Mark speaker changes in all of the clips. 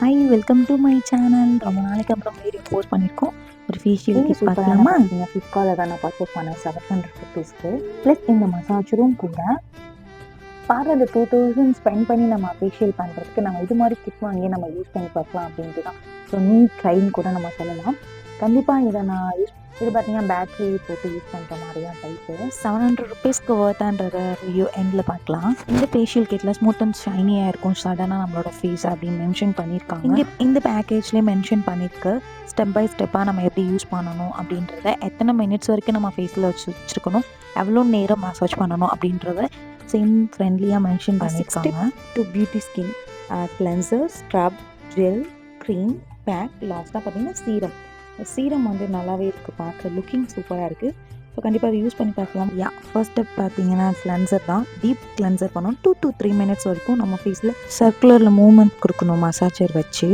Speaker 1: Hi welcome to my channel ரொம்ப நாளைக்கு அப்புறம் வீடியோ போஸ்ட் பண்ணியிருக்கோம் ஒரு ஃபேஷியல் கிட் பார்க்கலாமா?
Speaker 2: நீங்கள் ஃப்ளிப்கார்ட்டில் தான் நான் பர்ச்சேஸ் பண்ணேன் செவன் ஹண்ட்ரட் ருபீஸ்க்கு ப்ளஸ் இந்த மசாஜரும் கூட பாரு அந்த டூ தௌசண்ட் ஸ்பெண்ட் பண்ணி நம்ம ஃபேஷியல் பண்ணுறதுக்கு நம்ம இது மாதிரி கிட் வாங்கி நம்ம யூஸ் பண்ணி பார்க்கலாம் அப்படின்ட்டு தான். ஸோ நீ ட்ரைன்னு கூட நம்ம சொல்லலாம். கண்டிப்பாக இதை நான் யூஸ் இது பார்த்தீங்கன்னா பேட்ரி போட்டு யூஸ் பண்ணுற மாதிரியா டைப்பு
Speaker 1: செவன் ஹண்ட்ரட் ருபீஸ்க்கு ஒர்த்தான்றத ரிவ்யூ எண்டில் பார்க்கலாம். இந்த ஃபேஷியல் கிட்டில் ஸ்மூத் அண்ட் ஷைனியாக இருக்கும் சடனாக நம்மளோட ஃபேஸ் அப்படின்னு மென்ஷன் பண்ணியிருக்காங்க. இங்கே இந்த பேக்கேஜ்லேயே மென்ஷன் பண்ணியிருக்கு. ஸ்டெப் பை ஸ்டெப்பாக நம்ம எப்படி யூஸ் பண்ணணும் அப்படின்றத எத்தனை மினிட்ஸ் வரைக்கும் நம்ம ஃபேஸில் வச்சு வச்சுருக்கணும்? எவ்வளோ நேரம் மசாஜ் பண்ணணும் அப்படின்றத சேம் ஃப்ரெண்ட்லியாக மென்ஷன் பண்ணியிருக்காங்க.
Speaker 2: To beauty skin cleanser scrub gel cream pack லாஸ்ட்டாக பார்த்தீங்கன்னா சீரம் சீரம் வந்து நல்லாவே இருக்குது பார்க்க லுக்கிங் சூப்பராக இருக்குது ஸோ கண்டிப்பாக அதை யூஸ் பண்ணி பார்க்கலாம்.
Speaker 1: யா ஃபர்ஸ்ட் ஸ்டெப் பார்த்தீங்கன்னா கிளென்சர் தான். டீப் கிளென்சர் பண்ணணும். டூ டு த்ரீ மினிட்ஸ் வரைக்கும் நம்ம ஃபேஸில் சர்க்குலரில் மூவ்மெண்ட் கொடுக்கணும் மசாஜர் வச்சு.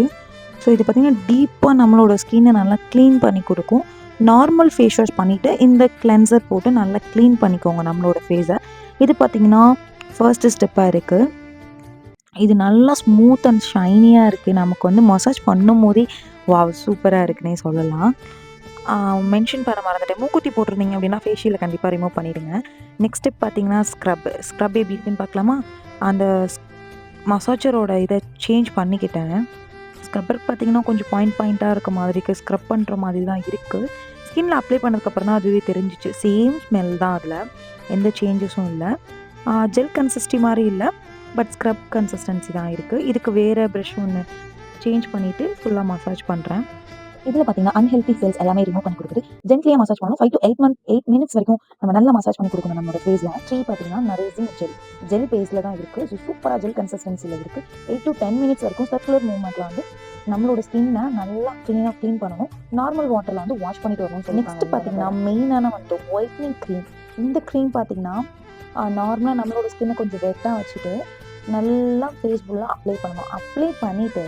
Speaker 1: ஸோ இது பார்த்திங்கன்னா டீப்பாக நம்மளோட ஸ்கின்னை நல்லா க்ளீன் பண்ணி கொடுக்கும். நார்மல் ஃபேஸ் வாஷ் பண்ணிவிட்டு இந்த கிளென்சர் போட்டு நல்லா க்ளீன் பண்ணிக்கோங்க நம்மளோட ஃபேஸை இது பார்த்திங்கன்னா ஃபர்ஸ்ட் ஸ்டெப்பாக இருக்குது இது நல்லா ஸ்மூத் அண்ட் ஷைனியாக இருக்குது நமக்கு வந்து மசாஜ் பண்ணும் போதே வாவ் சூப்பராக இருக்குன்னே சொல்லலாம். மென்ஷன் பண்ண மறந்துட்டேன். மூக்குத்தி போட்டிருந்தீங்க அப்படின்னா ஃபேஷியலை கண்டிப்பாக ரிமூவ் பண்ணிடுங்க. நெக்ஸ்ட் ஸ்டெப் பார்த்தீங்கன்னா ஸ்க்ரப் ஸ்க்ரப் எப்படி இருக்குன்னு பார்க்கலாமா? அந்த மசாஜரோட இதை சேஞ்ச் பண்ணிக்கிட்டேன். ஸ்க்ரப்பர் பார்த்தீங்கன்னா கொஞ்சம் பாயிண்ட் பாயிண்ட்டாக இருக்க மாதிரி இருக்குது ஸ்க்ரப் பண்ணுற மாதிரி தான் இருக்குது ஸ்கின்ல அப்ளை பண்ணதுக்கப்புறம் தான் அதுவே தெரிஞ்சிச்சு. சேம் ஸ்மெல் தான் அதில். எந்த சேஞ்சஸும் இல்லை. ஜெல் கன்சிஸ்டி மாதிரி இல்லை. பட் ஸ்க்ரப் கன்சிஸ்டன்சி தான் இருக்குது இதுக்கு வேறு ப்ரஷ் ஒன்று சேஞ்ச் பண்ணிவிட்டு ஃபுல்லாக மசாஜ் பண்ணுறேன்
Speaker 2: இதில் பார்த்தீங்கன்னா அன்ஹெல்தி செல்ஸ் எல்லாமே ரிமூவ் பண்ணி கொடுக்குது. ஜென்ட்லியாக மசாஜ் பண்ணணும். Five to eight month eight minutes வரைக்கும் நம்ம நல்லா மசாஜ் பண்ணி கொடுக்கணும் நம்மளோட ஃபேஸில் த்ரீ பார்த்தீங்கன்னா நரேசிங் ஜெல் ஜெல் பேஸில் தான் இருக்குது ஸோ சூப்பராக ஜெல் கன்சிஸ்டன்சியில் இருக்குது எயிட் டு டென் மினிட்ஸ் வரைக்கும் சர்க்குலர் மூவ்மெண்ட்டில் வந்து நம்மளோட ஸ்கின்னை நல்லா க்ளீனாக க்ளீன் பண்ணணும். நார்மல் வாட்டரில் வந்து வாஷ் பண்ணிட்டு வரணும் நெக்ஸ்ட் பார்த்தீங்கன்னா மெயினான வந்து ஒயிட்னிங் க்ரீம் இந்த க்ரீம் பார்த்தீங்கன்னா நார்மலாக நம்மளோட ஸ்கின்னை கொஞ்சம் வெட்டாக வச்சுட்டு நல்லா ஃபேஸ் ஃபுல்லாக அப்ளை பண்ணணும். அப்ளை பண்ணிவிட்டு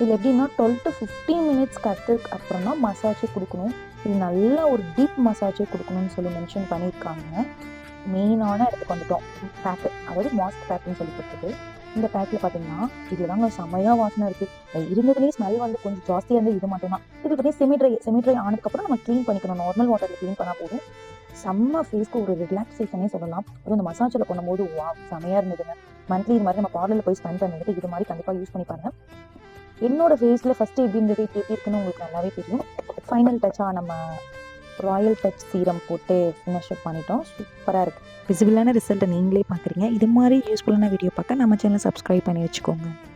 Speaker 2: இது எப்படின்னா டுவெல் டு ஃபிஃப்டீன் மினிட்ஸ் கற்றுக்கு அப்புறம் தான் மசாஜே கொடுக்கணும். இது நல்லா ஒரு டீப் மசாஜே கொடுக்கணும்னு சொல்லி மென்ஷன் பண்ணியிருக்காங்க. மெயினான இடத்துக்கு வந்துட்டோம். பேக்கு அதாவது மாஸ்க் பேக்குன்னு சொல்லி கொடுத்தது. இந்த பேக்கில் பார்த்தீங்கன்னா இது தாங்க செமையாக வாசனை இருக்குது இருந்ததுலேயே ஸ்மெல் வந்து கொஞ்சம் ஜாஸ்தியாக இருந்து இது மட்டும்தான். இது பார்த்தீங்கன்னா செமிட்ரை செமிட்ரை ஆனதுக்கப்புறம் நம்ம க்ளீன் பண்ணிக்கணும். நார்மல் வாட்டரில் க்ளீன் பண்ணால் போதும். செம்ம ஃபேஸ்க்கு ஒரு ரிலாக்ஸேஷனே சொல்லலாம். அதுவும் இந்த மசாஜில் பண்ணும்போது வா செமையாக இருந்ததுங்க மந்த்லி இது மாதிரி நம்ம பார்லரில் போய் ஸ்பெண்ட் பண்ணிட்டு இது மாதிரி கண்டிப்பாக யூஸ் பண்ணி பாருங்கள் என்னோட ஃபேஸில் ஃபஸ்ட்டு எப்படி இருந்தது இப்படி எப்படி இருக்குன்னு உங்களுக்கு நல்லாவே தெரியும். ஃபைனல் டச்சாக நம்ம ராயல் டச் சீரம் போட்டு ஃபினிஷ் அப் பண்ணிட்டோம். சூப்பராக இருக்குது
Speaker 1: விசிபிளான ரிசல்ட்டை நீங்களே பார்க்குறீங்க இது மாதிரி யூஸ்ஃபுல்லான வீடியோ பார்க்க நம்ம சேனல் சப்ஸ்கிரைப் பண்ணி வச்சுக்கோங்க.